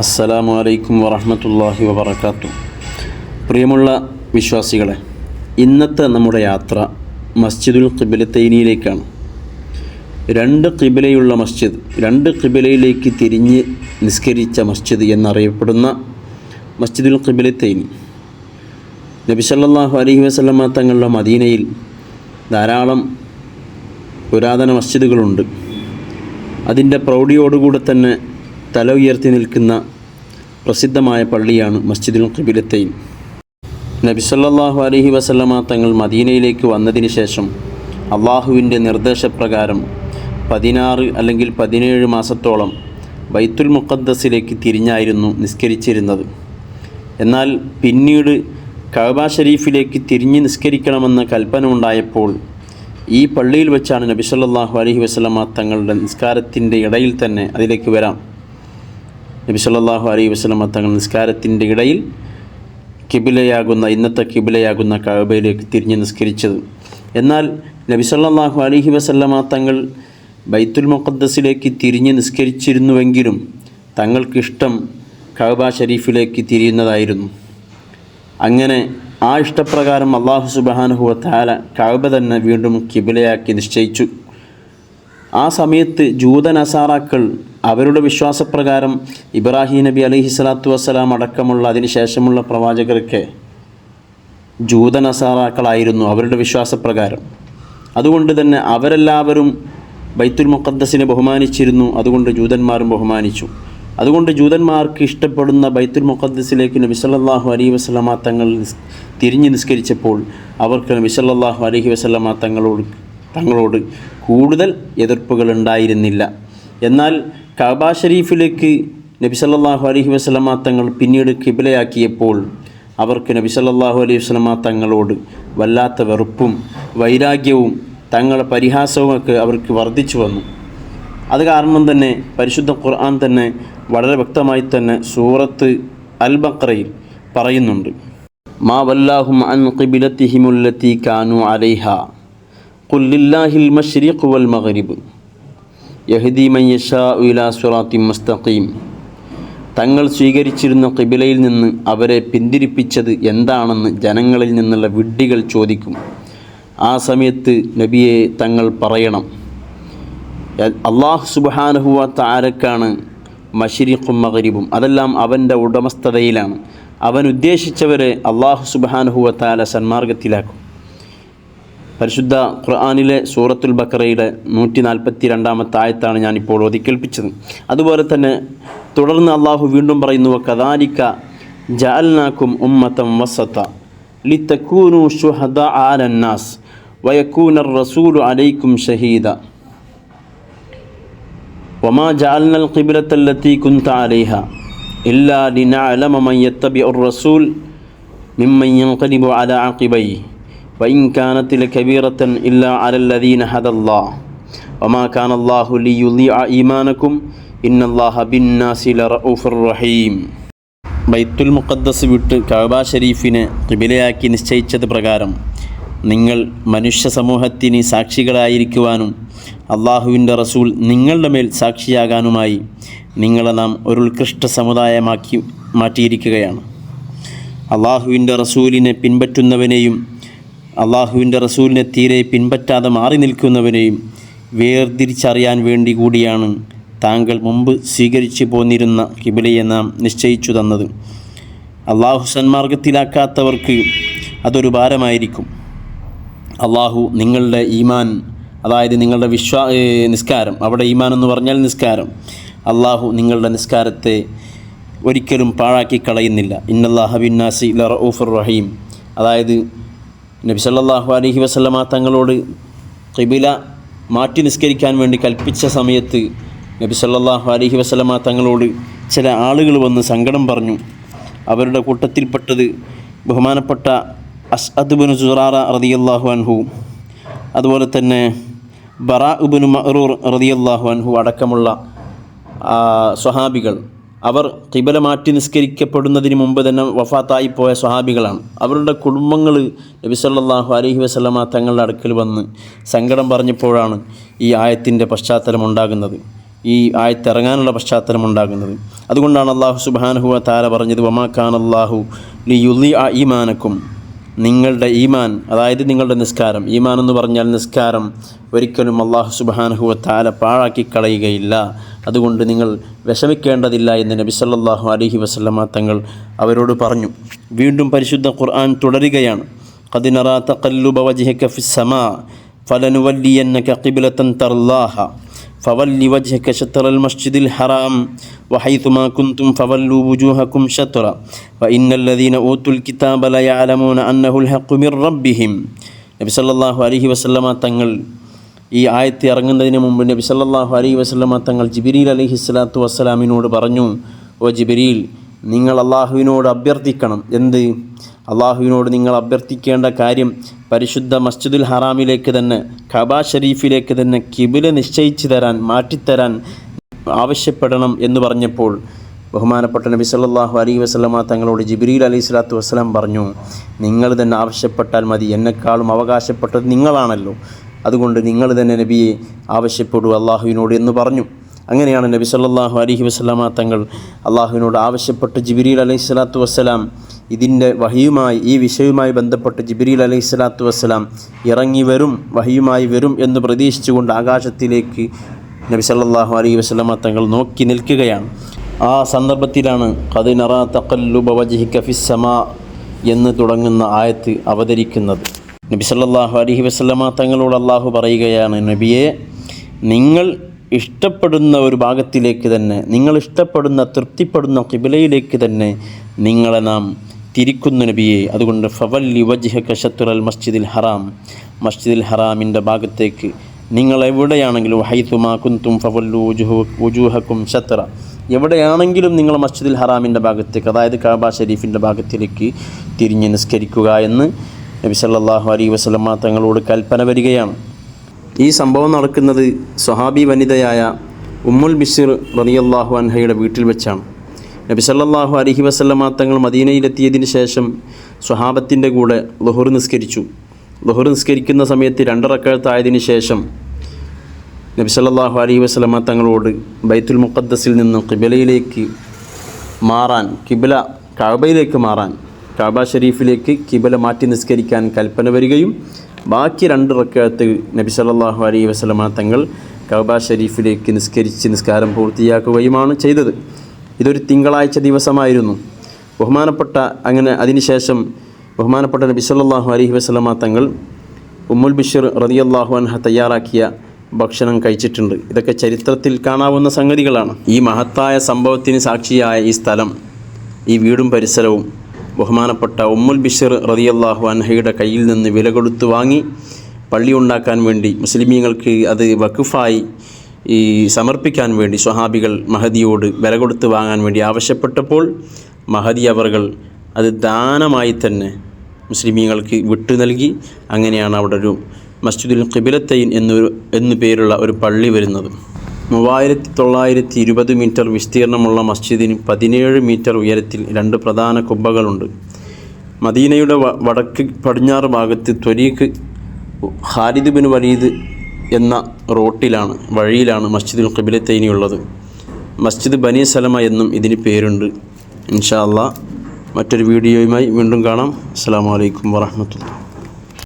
അസ്സലാമു അലൈക്കും വറഹമത്തല്ലാഹി വബർക്കാത്തു പ്രിയമുള്ള വിശ്വാസികളെ ഇന്നത്തെ നമ്മുടെ യാത്ര മസ്ജിദുൽ ഖിബ്ലതൈനിയിലേക്കാണ് രണ്ട് കിബിലയുള്ള മസ്ജിദ് രണ്ട് കിബിലയിലേക്ക് തിരിഞ്ഞ് നിസ്കരിച്ച മസ്ജിദ് എന്നറിയപ്പെടുന്ന മസ്ജിദുൽ ഖിബ്ലതൈനി നബി സല്ലല്ലാഹു അലൈഹി വസല്ലമ തങ്ങളുടെ മദീനയിൽ ധാരാളം പുരാതന മസ്ജിദുകളുണ്ട്. അതിന്റെ പ്രൗഢിയോടുകൂടെ തന്നെ തല ഉയർത്തി നിൽക്കുന്ന പ്രസിദ്ധമായ പള്ളിയാണ് മസ്ജിദുൽ ഖിബിലത്തൈൻ. നബി സല്ലല്ലാഹു അലൈഹി വസല്ലമ തങ്ങൾ മദീനയിലേക്ക് വന്നതിന് ശേഷം അള്ളാഹുവിന്റെ നിർദ്ദേശപ്രകാരം പതിനാറ് അല്ലെങ്കിൽ പതിനേഴ് മാസത്തോളം ബൈത്തുൽ മുഖദ്ദസിലേക്ക് തിരിഞ്ഞായിരുന്നു നിസ്കരിച്ചിരുന്നത്. എന്നാൽ പിന്നീട് കഅബ ഷരീഫിലേക്ക് തിരിഞ്ഞ് നിസ്കരിക്കണമെന്ന കൽപ്പന ഉണ്ടായപ്പോൾ ഈ പള്ളിയിൽ വെച്ചാണ് നബി അലഹി വസ്ലമ തങ്ങളുടെ നിസ്കാരത്തിന്റെ ഇടയിൽ തന്നെ അതിലേക്ക് വരാം. നബി സല്ലല്ലാഹു അലൈഹി വസല്ലമ തങ്ങൾ നിസ്കാരത്തിന്റെ ഇടയിൽ കിബിലയാകുന്ന ഇന്നത്തെ കിബിലയാകുന്ന കഅബയിലേക്ക് തിരിഞ്ഞ് നിസ്കരിച്ചത്. എന്നാൽ നബി അലഹി വസല്ലമ തങ്ങൾ ബൈത്തുൽ മുഖദ്ദസിലേക്ക് തിരിഞ്ഞ് നിസ്കരിച്ചിരുന്നുവെങ്കിലും തങ്ങൾക്കിഷ്ടം കഅബ ഷരീഫിലേക്ക് തിരിയുന്നതായിരുന്നു. അങ്ങനെ ആ ഇഷ്ടപ്രകാരം അള്ളാഹു സുബാനുഹുവ താല കഅബ തന്നെ വീണ്ടും കിബിലയാക്കി നിശ്ചയിച്ചു. ആ സമയത്ത് ജൂത നസാറാക്കൾ അവരുടെ വിശ്വാസപ്രകാരം ഇബ്രാഹിം നബി അലൈഹി സ്വലാത്തു വസ്സലാം അടക്കമുള്ള അതിനുശേഷമുള്ള പ്രവാചകർക്ക് ജൂത നസാറാക്കളായിരുന്നു അവരുടെ വിശ്വാസപ്രകാരം. അതുകൊണ്ട് തന്നെ അവരെല്ലാവരും ബൈത്തുൽ മുഖദ്ദസിനെ ബഹുമാനിച്ചിരുന്നു. അതുകൊണ്ട് ജൂതന്മാരും ബഹുമാനിച്ചു. അതുകൊണ്ട് ജൂതന്മാർക്ക് ഇഷ്ടപ്പെടുന്ന ബൈത്തുൽ മുഖദ്ദസിലേക്ക് നബി സല്ലല്ലാഹു അലൈഹി വസല്ലമ തങ്ങൾ തിരിഞ്ഞു നിസ്കരിച്ചപ്പോൾ അവർക്ക് നബി അലഹി വസല്ലമ തങ്ങളോട് തങ്ങളോട് കൂടുതൽ എതിർപ്പുകൾ ഉണ്ടായിരുന്നില്ല. എന്നാൽ കഅബ ഷരീഫിലേക്ക് നബി സല്ലാഹു അലഹി വസ്ലമ തങ്ങൾ പിന്നീട് കിബിലയാക്കിയപ്പോൾ അവർക്ക് നബി സല്ലാഹു അലൈഹി വസ്ലമ തങ്ങളോട് വല്ലാത്ത വെറുപ്പും വൈരാഗ്യവും തങ്ങളുടെ പരിഹാസവുമൊക്കെ അവർക്ക് വർദ്ധിച്ചു വന്നു. അത് കാരണം തന്നെ പരിശുദ്ധ ഖുർആൻ തന്നെ വളരെ വ്യക്തമായി തന്നെ സൂറത്ത് അൽ ബക്രയിൽ പറയുന്നുണ്ട്. മാ വല്ലാഹും അൻ കാനു അലൈഹ. ഖുൽ ലില്ലാഹിൽ മശ്രിഖ് വൽ മഗ്രിബ്. യഹ്ദി മയ്യഷാ യശാഉ ഇലാ സിറാത്തിൻ മുസ്തഖീം. തങ്ങൾ സ്വീകരിച്ചിരുന്ന കിബിലയിൽ നിന്ന് അവരെ പിന്തിരിപ്പിച്ചത് എന്താണെന്ന് ജനങ്ങളിൽ നിന്നുള്ള വിഡ്ഢികൾ ചോദിക്കും. ആ സമയത്ത് നബിയെ തങ്ങൾ പറയണം. അള്ളാഹു സുബാനഹുവ താരക്കാണ് മഷിരിഖും മകരിബും അതെല്ലാം അവന്റെ ഉടമസ്ഥതയിലാണ്. അവൻ ഉദ്ദേശിച്ചവരെ അള്ളാഹു സുബാനഹുവ താല സന്മാർഗത്തിലാക്കും. പരിശുദ്ധ ഖുർആാനിലെ സൂറത്തുൽ ബക്കറയുടെ നൂറ്റി നാൽപ്പത്തി രണ്ടാമത്തെ ആയത്താണ് ഞാനിപ്പോൾ ഓതി കേൾപ്പിച്ചത് അതുപോലെ തന്നെ തുടർന്ന് അള്ളാഹു വീണ്ടും പറയുന്നു കദാലിക്ക ജാൽനാക്കും ഉമ്മത്തം വസത്ത ലിത്തക്കൂനു ഷുഹദ ആലന്നാസ് വയക്കൂനർ റസൂൽ അലൈക്കും ഷഹീദ വമാ ജഅൽനൽ കിബിലത്തല്ലത്തി കുന്ത അലൈഹ ഇല്ലാ ലിനഅലമ മൻ യത്തബിഉർ റസൂൽ മിമ്മൻ യൻഖലിബു അലാ അഖിബൈഹി ഇന്നല്ലാഹ ബിന്നാസില റഊഫുർ റഹീം ബൈത്തുൽ മുഖദ്ദസ് വിട്ട് കഅബ ഷരീഫിനെ കിബിലയാക്കി നിശ്ചയിച്ചത് പ്രകാരം നിങ്ങൾ മനുഷ്യ സമൂഹത്തിന് സാക്ഷികളായിരിക്കുവാനും അള്ളാഹുവിന്റെ റസൂൽ നിങ്ങളുടെ മേൽ സാക്ഷിയാകാനുമായി നിങ്ങളെ നാം ഒരു ഉത്കൃഷ്ട സമുദായമാക്കി മാറ്റിയിരിക്കുകയാണ്. അള്ളാഹുവിന്റെ റസൂലിനെ പിൻപറ്റുന്നവനെയും അള്ളാഹുവിന്റെ റസൂലിനെ തീരെ പിൻപറ്റാതെ മാറി നിൽക്കുന്നവനെയും വേർതിരിച്ചറിയാൻ വേണ്ടി കൂടിയാണ് താങ്കൾ മുമ്പ് സ്വീകരിച്ചു പോന്നിരുന്ന കിബിലയെ നാം നിശ്ചയിച്ചു തന്നത്. അള്ളാഹു സന്മാർഗത്തിലാക്കാത്തവർക്ക് അതൊരു ഭാരമായിരിക്കും. അള്ളാഹു നിങ്ങളുടെ ഈമാൻ അതായത് നിങ്ങളുടെ വിശ്വാ നിസ്കാരം അവിടെ ഈമാൻ എന്ന് പറഞ്ഞാൽ നിസ്കാരം. അള്ളാഹു നിങ്ങളുടെ നിസ്കാരത്തെ ഒരിക്കലും പാഴാക്കി കളയുന്നില്ല ഇന്നല്ലാഹ ബിന്നാസി ലറഊഫുർ റഹീം. അതായത് നബി സല്ലല്ലാഹു അലൈഹി വസല്ലമ തങ്ങളോട് കിബില മാറ്റി നിസ്കരിക്കാൻ വേണ്ടി കൽപ്പിച്ച സമയത്ത് നബി സല്ലല്ലാഹു അലൈഹി വസല്ലമ തങ്ങളോട് ചില ആളുകൾ വന്ന് സങ്കടം പറഞ്ഞു. അവരുടെ കൂട്ടത്തിൽപ്പെട്ടത് ബഹുമാനപ്പെട്ട അസ്അദ് ബിൻ സുറാറ റളിയല്ലാഹു അൻഹു അതുപോലെ തന്നെ ബറാ ഉബിന് മറൂർ റളിയല്ലാഹു അൻഹു അടക്കമുള്ള സ്വഹാബികൾ അവർ കിബല മാറ്റി നിസ്കരിക്കപ്പെടുന്നതിന് മുമ്പ് തന്നെ വഫാത്തായി പോയ സ്വഹാബികളാണ്. അവരുടെ കുടുംബങ്ങൾ നബി സല്ലല്ലാഹു അലൈഹി വസല്ലമ തങ്ങളുടെ അടുക്കൽ വന്ന് സങ്കടം പറഞ്ഞപ്പോഴാണ് ഈ ആയത്തിന്റെ പശ്ചാത്തലം ഉണ്ടാകുന്നത്. ഈ ആയത്തിറങ്ങാനുള്ള പശ്ചാത്തലം ഉണ്ടാകുന്നത്. അതുകൊണ്ടാണ് അള്ളാഹു സുബാനഹു താര പറഞ്ഞത് വമാ ഖാൻ അള്ളാഹു ലി യുലി ആ ഈമാനക്കും നിങ്ങളുടെ ഈമാൻ അതായത് നിങ്ങളുടെ നിസ്കാരം ഈമാൻ എന്ന് പറഞ്ഞാൽ നിസ്കാരം ഒരിക്കലും അള്ളാഹു സുബാനഹു താല പാഴാക്കി കളയുകയില്ല. അതുകൊണ്ട് നിങ്ങൾ വിഷമിക്കേണ്ടതില്ല എന്ന് നബി സല്ലാഹു അലഹി വസ്ലമ തങ്ങൾ അവരോട് പറഞ്ഞു. വീണ്ടും പരിശുദ്ധ ഖുർആൻ തുടരുകയാണ്. കദിനറാ തക്കല്ലുബ വജിഹ ഫലനുവല്ലിയൻ കിബിലത്തൻ തർലാഹ. قبلة ترضاها فول وجهك شطر المسجد الحرام وحيثما كنتم فولوا وجوهكم شطرا وإن الذين أوتوا الكتاب ليعلمون أنه الحق من ربهم നബി സല്ലല്ലാഹു അലൈഹി വസല്ലമ തങ്ങൾ ഈ ആയത്ത് ഇറങ്ങുന്നതിന് മുമ്പ് നബി സല്ലല്ലാഹു അലൈഹി വസല്ലമ തങ്ങൾ ജിബിരിൽ അലൈഹി സ്വലാത്തു വസ്സലാമിനോട് പറഞ്ഞു ഓ ജിബിരിൽ നിങ്ങൾ അള്ളാഹുവിനോട് അഭ്യർത്ഥിക്കണം എന്ത് അള്ളാഹുവിനോട് നിങ്ങൾ അഭ്യർത്ഥിക്കേണ്ട കാര്യം പരിശുദ്ധ മസ്ജിദുൽ ഹറാമിലേക്ക് തന്നെ ഖബാ ഷരീഫിലേക്ക് തന്നെ കിബില നിശ്ചയിച്ചു തരാൻ മാറ്റിത്തരാൻ ആവശ്യപ്പെടണം എന്ന് പറഞ്ഞപ്പോൾ ബഹുമാനപ്പെട്ട നബി സല്ലാഹു അലൈഹി വസ്ലമ തങ്ങളോട് ജിബ്രീൽ അലൈഹി സ്വലാത്തു വസ്സലാം പറഞ്ഞു നിങ്ങൾ തന്നെ ആവശ്യപ്പെട്ടാൽ മതി എന്നെക്കാളും അവകാശപ്പെട്ടത് നിങ്ങളാണല്ലോ. അതുകൊണ്ട് നിങ്ങൾ തന്നെ നബിയെ ആവശ്യപ്പെടൂ അള്ളാഹുവിനോട് എന്ന് പറഞ്ഞു. അങ്ങനെയാണ് നബി സല്ലാഹു അലഹി വസല്ലമ തങ്ങൾ അള്ളാഹുവിനോട് ആവശ്യപ്പെട്ട് ജിബ്രീൽ അലൈഹി സ്വലാത്തു വസ്സലാം ഇതിന്റെ വഹിയുമായി ഈ വിഷയവുമായി ബന്ധപ്പെട്ട് ജിബിരിൽ അലൈഹി സ്വലാത്തു വസ്സലാം ഇറങ്ങി വരും വഹിയുമായി വരും എന്ന് പ്രതീക്ഷിച്ചുകൊണ്ട് ആകാശത്തിലേക്ക് നബി സല്ലാഹു അലൈഹി വസല്ലമ തങ്ങൾ നോക്കി നിൽക്കുകയാണ്. ആ സന്ദർഭത്തിലാണ് കതിനറ തക്കല്ലുബ വജിഹിക ഫിസ്സമാ എന്ന് തുടങ്ങുന്ന ആയത്ത് അവതരിക്കുന്നത്. നബി സല്ലാഹു അലഹി വസ്ലമ തങ്ങളോട് അള്ളാഹു പറയുകയാണ് നബിയെ നിങ്ങൾ ഇഷ്ടപ്പെടുന്ന ഒരു ഭാഗത്തിലേക്ക് തന്നെ നിങ്ങൾ ഇഷ്ടപ്പെടുന്ന തൃപ്തിപ്പെടുന്ന കിബിലയിലേക്ക് തന്നെ നിങ്ങളെ നാം തിരിക്കുന്നു നബിയെ. അതുകൊണ്ട് ഫവല്ലി വജ്ഹക കഷത്തുറൽ മസ്ജിദിൽ ഹറാം. മസ്ജിദിൽ ഹറാമിന്റെ ഭാഗത്തേക്ക് നിങ്ങൾ എവിടെയാണെങ്കിലും ഹൈത്തുമാ കുന്തും ഫവല്ലു ഉജുഹു ഉജൂഹക്കും ഷത്ര എവിടെയാണെങ്കിലും നിങ്ങൾ മസ്ജിദിൽ ഹറാമിന്റെ ഭാഗത്തേക്ക് അതായത് കാബ ഷരീഫിന്റെ ഭാഗത്തിലേക്ക് തിരിഞ്ഞ് നിസ്കരിക്കുക എന്ന് നബി സല്ലാഹു അലൈഹി വസ്ലമ തങ്ങളോട് കൽപ്പന വരികയാണ്. ഈ സംഭവം നടക്കുന്നത് സ്വഹാബി വനിതയായ ഉമ്മുൽ ബിഷിർ റളിയല്ലാഹു അൻഹയുടെ വീട്ടിൽ വെച്ചാണ്. നബി സല്ലല്ലാഹു അലൈഹി വസല്ലമ തങ്ങൾ മദീനയിലെത്തിയതിന് ശേഷം സ്വഹാബത്തിന്റെ കൂടെ ലുഹുർ നിസ്കരിച്ചു. ലുഹുർ നിസ്കരിക്കുന്ന സമയത്ത് രണ്ടറക്കഴത്തായതിനു ശേഷം നബി സല്ലല്ലാഹു അലൈഹി വസല്ലമ തങ്ങളോട് ബൈത്തുൽ മുഖദ്ദസിൽ നിന്ന് കിബിലയിലേക്ക് മാറാൻ കിബില കഅബയിലേക്ക് മാറാൻ കഅബ ഷരീഫിലേക്ക് കിബില മാറ്റി നിസ്കരിക്കാൻ കൽപ്പന വരികയും ബാക്കി രണ്ട് റക്കാലത്ത് നബി സല്ലല്ലാഹു അലൈഹി വസല്ലമ തങ്ങൾ കഅബ ഷരീഫിലേക്ക് നിസ്കരിച്ച് നിസ്കാരം പൂർത്തിയാക്കുകയുമാണ് ചെയ്തത്. ഇതൊരു തിങ്കളാഴ്ച ദിവസമായിരുന്നു. ബഹുമാനപ്പെട്ട അങ്ങനെ അതിനുശേഷം ബഹുമാനപ്പെട്ട നബി സല്ലല്ലാഹു അലൈഹി വസല്ലമ തങ്ങൾ ഉമ്മുൽ ബിഷർ റളിയല്ലാഹു അൻഹ തയ്യാറാക്കിയ ഭക്ഷണം കഴിച്ചിട്ടുണ്ട്. ഇതൊക്കെ ചരിത്രത്തിൽ കാണാവുന്ന സംഗതികളാണ്. ഈ മഹത്തായ സംഭവത്തിന് സാക്ഷിയായ ഈ സ്ഥലം ഈ വീടും പരിസരവും ബഹുമാനപ്പെട്ട ഉമ്മുൽ ബിഷർ റളിയല്ലാഹു അൻഹയുടെ കയ്യിൽ നിന്ന് വില കൊടുത്ത് വാങ്ങി പള്ളി ഉണ്ടാക്കാൻ വേണ്ടി മുസ്ലിമീങ്ങൾക്ക് അത് വഖഫായി ഈ സമർപ്പിക്കാൻ വേണ്ടി സ്വഹാബികൾ മഹദിയോട് വില കൊടുത്ത് വാങ്ങാൻ വേണ്ടി ആവശ്യപ്പെട്ടപ്പോൾ മഹദി അവർകൾ അത് ദാനമായി തന്നെ മുസ്ലിമീങ്ങൾക്ക് വിട്ടു നൽകി. അങ്ങനെയാണ് അവിടെ ഒരു മസ്ജിദുൽ ഖിബിലത്തൈൻ എന്നൊരു എന്നു പേരുള്ള ഒരു പള്ളി വരുന്നത്. മൂവായിരത്തി തൊള്ളായിരത്തി ഇരുപത് മീറ്റർ വിസ്തീർണമുള്ള മസ്ജിദിന് പതിനേഴ് മീറ്റർ ഉയരത്തിൽ രണ്ട് പ്രധാന കുബ്ബകളുണ്ട് മദീനയുടെ വടക്ക് പടിഞ്ഞാറ് ഭാഗത്ത് ത്വരീഖ് ഖാലിദ് ബിൻ വലീദ് എന്ന റോട്ടിലാണ് വഴിയിലാണ് മസ്ജിദുൽ ഖിബിലത്തൈനി ഉള്ളത് മസ്ജിദ് ബനി സലമ എന്നും ഇതിന് പേരുണ്ട്. ഇൻഷാ അല്ലാ മറ്റൊരു വീഡിയോയുമായി വീണ്ടും കാണാം. അസ്സാം വലൈക്കും വാഹമത്തുള്ള